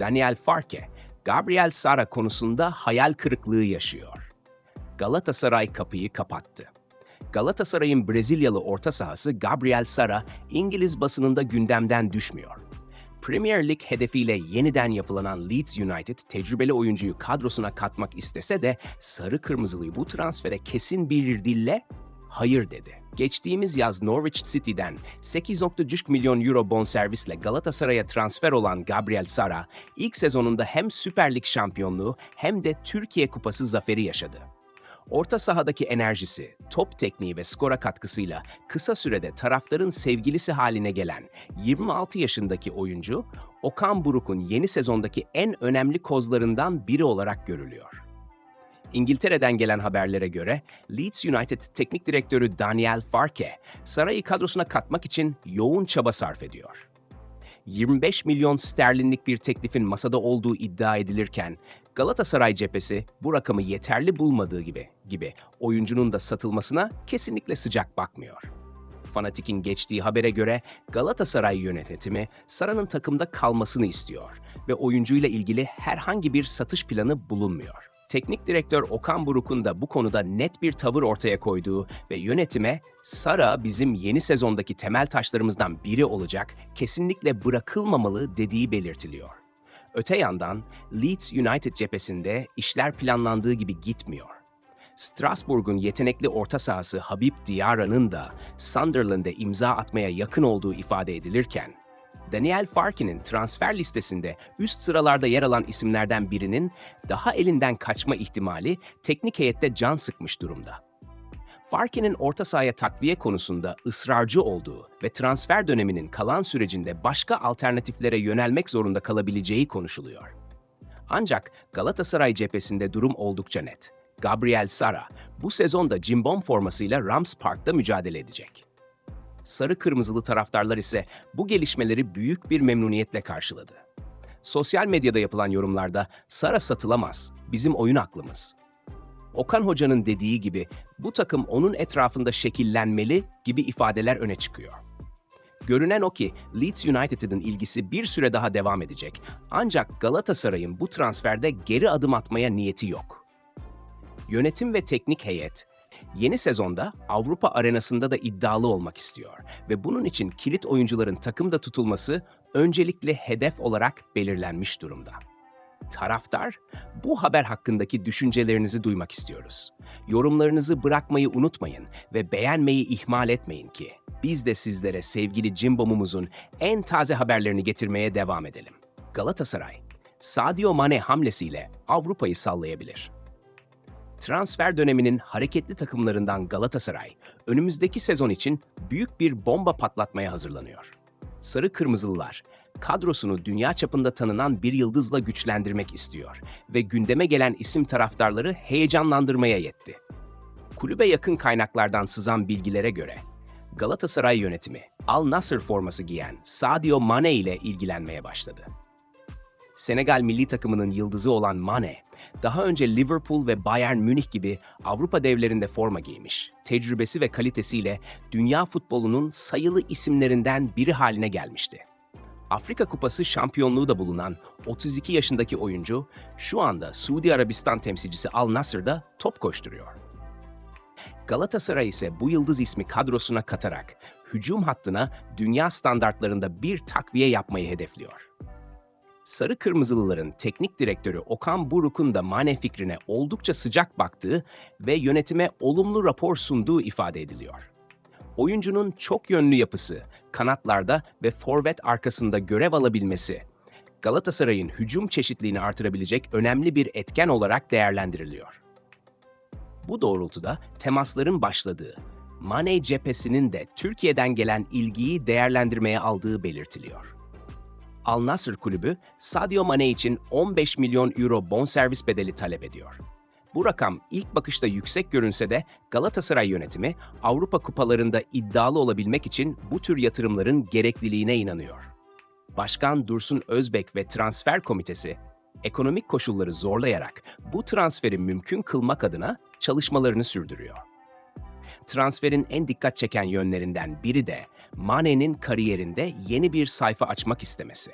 Daniel Farke, Gabriel Sara konusunda hayal kırıklığı yaşıyor. Galatasaray kapıyı kapattı. Galatasaray'ın Brezilyalı orta sahası Gabriel Sara, İngiliz basınında gündemden düşmüyor. Premier Lig hedefiyle yeniden yapılanan Leeds United tecrübeli oyuncuyu kadrosuna katmak istese de sarı kırmızılıyı bu transfere kesin bir dille hayır dedi. Geçtiğimiz yaz Norwich City'den 8.3 milyon euro bonservisle Galatasaray'a transfer olan Gabriel Sara, ilk sezonunda hem Süper Lig şampiyonluğu hem de Türkiye Kupası zaferi yaşadı. Orta sahadaki enerjisi, top tekniği ve skora katkısıyla kısa sürede taraftarın sevgilisi haline gelen 26 yaşındaki oyuncu, Okan Buruk'un yeni sezondaki en önemli kozlarından biri olarak görülüyor. İngiltere'den gelen haberlere göre Leeds United Teknik Direktörü Daniel Farke, Saray'ı kadrosuna katmak için yoğun çaba sarf ediyor. 25 milyon sterlinlik bir teklifin masada olduğu iddia edilirken Galatasaray cephesi bu rakamı yeterli bulmadığı gibi gibi oyuncunun da satılmasına kesinlikle sıcak bakmıyor. Fanatik'in geçtiği habere göre Galatasaray yönetimi Sara'nın takımda kalmasını istiyor ve oyuncuyla ilgili herhangi bir satış planı bulunmuyor. Teknik direktör Okan Buruk'un da bu konuda net bir tavır ortaya koyduğu ve yönetime Sara bizim yeni sezondaki temel taşlarımızdan biri olacak, kesinlikle bırakılmamalı dediği belirtiliyor. Öte yandan Leeds United cephesinde işler planlandığı gibi gitmiyor. Strasbourg'un yetenekli orta sahası Habib Diarra'nın da Sunderland'e imza atmaya yakın olduğu ifade edilirken, Daniel Farke'nin transfer listesinde üst sıralarda yer alan isimlerden birinin daha elinden kaçma ihtimali teknik heyette can sıkmış durumda. Farke'nin orta sahaya takviye konusunda ısrarcı olduğu ve transfer döneminin kalan sürecinde başka alternatiflere yönelmek zorunda kalabileceği konuşuluyor. Ancak Galatasaray cephesinde durum oldukça net. Gabriel Sara bu sezonda cimbom formasıyla Rams Park'ta mücadele edecek. Sarı kırmızılı taraftarlar ise bu gelişmeleri büyük bir memnuniyetle karşıladı. Sosyal medyada yapılan yorumlarda Sara satılamaz, bizim oyun aklımız. Okan Hoca'nın dediği gibi bu takım onun etrafında şekillenmeli gibi ifadeler öne çıkıyor. Görünen o ki Leeds United'ın ilgisi bir süre daha devam edecek. Ancak Galatasaray'ın bu transferde geri adım atmaya niyeti yok. Yönetim ve teknik heyet yeni sezonda Avrupa arenasında da iddialı olmak istiyor ve bunun için kilit oyuncuların takımda tutulması öncelikle hedef olarak belirlenmiş durumda. Taraftar, bu haber hakkındaki düşüncelerinizi duymak istiyoruz. Yorumlarınızı bırakmayı unutmayın ve beğenmeyi ihmal etmeyin ki biz de sizlere sevgili Cimbom'umuzun en taze haberlerini getirmeye devam edelim. Galatasaray, Sadio Mane hamlesiyle Avrupa'yı sallayabilir. Transfer döneminin hareketli takımlarından Galatasaray, önümüzdeki sezon için büyük bir bomba patlatmaya hazırlanıyor. Sarı Kırmızılılar, kadrosunu dünya çapında tanınan bir yıldızla güçlendirmek istiyor ve gündeme gelen isim taraftarları heyecanlandırmaya yetti. Kulübe yakın kaynaklardan sızan bilgilere göre, Galatasaray yönetimi Al Nassr forması giyen Sadio Mane ile ilgilenmeye başladı. Senegal milli takımının yıldızı olan Mane, daha önce Liverpool ve Bayern Münih gibi Avrupa devlerinde forma giymiş. Tecrübesi ve kalitesiyle dünya futbolunun sayılı isimlerinden biri haline gelmişti. Afrika Kupası şampiyonluğu da bulunan 32 yaşındaki oyuncu şu anda Suudi Arabistan temsilcisi Al Nassr'da top koşturuyor. Galatasaray ise bu yıldız ismi kadrosuna katarak hücum hattına dünya standartlarında bir takviye yapmayı hedefliyor. Sarı Kırmızılıların teknik direktörü Okan Buruk'un da Mane fikrine oldukça sıcak baktığı ve yönetime olumlu rapor sunduğu ifade ediliyor. Oyuncunun çok yönlü yapısı, kanatlarda ve forvet arkasında görev alabilmesi, Galatasaray'ın hücum çeşitliliğini artırabilecek önemli bir etken olarak değerlendiriliyor. Bu doğrultuda temasların başladığı, Mane cephesinin de Türkiye'den gelen ilgiyi değerlendirmeye aldığı belirtiliyor. Al Nassr kulübü Sadio Mane için 15 milyon euro bonservis bedeli talep ediyor. Bu rakam ilk bakışta yüksek görünse de Galatasaray yönetimi Avrupa kupalarında iddialı olabilmek için bu tür yatırımların gerekliliğine inanıyor. Başkan Dursun Özbek ve transfer komitesi ekonomik koşulları zorlayarak bu transferi mümkün kılmak adına çalışmalarını sürdürüyor. Transferin en dikkat çeken yönlerinden biri de Mane'nin kariyerinde yeni bir sayfa açmak istemesi.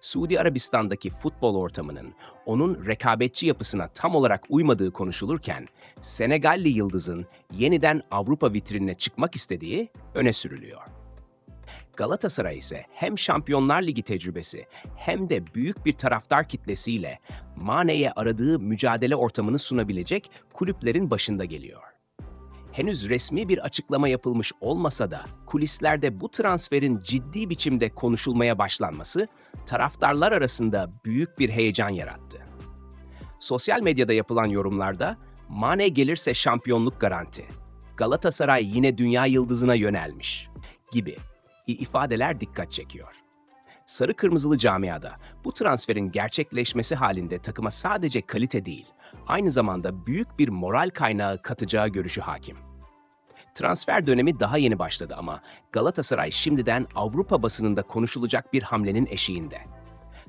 Suudi Arabistan'daki futbol ortamının onun rekabetçi yapısına tam olarak uymadığı konuşulurken, Senegalli yıldızın yeniden Avrupa vitrinine çıkmak istediği öne sürülüyor. Galatasaray ise hem Şampiyonlar Ligi tecrübesi hem de büyük bir taraftar kitlesiyle Mane'ye aradığı mücadele ortamını sunabilecek kulüplerin başında geliyor. Henüz resmi bir açıklama yapılmış olmasa da kulislerde bu transferin ciddi biçimde konuşulmaya başlanması taraftarlar arasında büyük bir heyecan yarattı. Sosyal medyada yapılan yorumlarda Mane gelirse şampiyonluk garanti. Galatasaray yine dünya yıldızına yönelmiş gibi ifadeler dikkat çekiyor. Sarı kırmızılı camiada bu transferin gerçekleşmesi halinde takıma sadece kalite değil, aynı zamanda büyük bir moral kaynağı katacağı görüşü hakim. Transfer dönemi daha yeni başladı ama Galatasaray şimdiden Avrupa basınında konuşulacak bir hamlenin eşiğinde.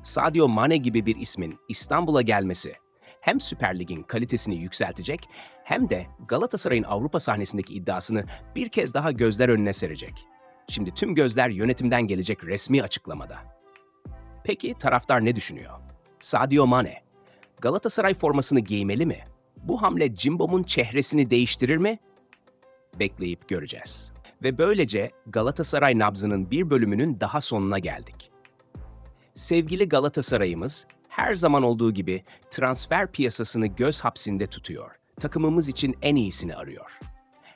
Sadio Mane gibi bir ismin İstanbul'a gelmesi hem Süper Lig'in kalitesini yükseltecek hem de Galatasaray'ın Avrupa sahnesindeki iddiasını bir kez daha gözler önüne serecek. Şimdi tüm gözler yönetimden gelecek resmi açıklamada. Peki taraftar ne düşünüyor? Sadio Mane, Galatasaray formasını giymeli mi? Bu hamle Cimbom'un çehresini değiştirir mi? Bekleyip göreceğiz. Ve böylece Galatasaray nabzının bir bölümünün daha sonuna geldik. Sevgili Galatasaray'ımız her zaman olduğu gibi transfer piyasasını göz hapsinde tutuyor. Takımımız için en iyisini arıyor.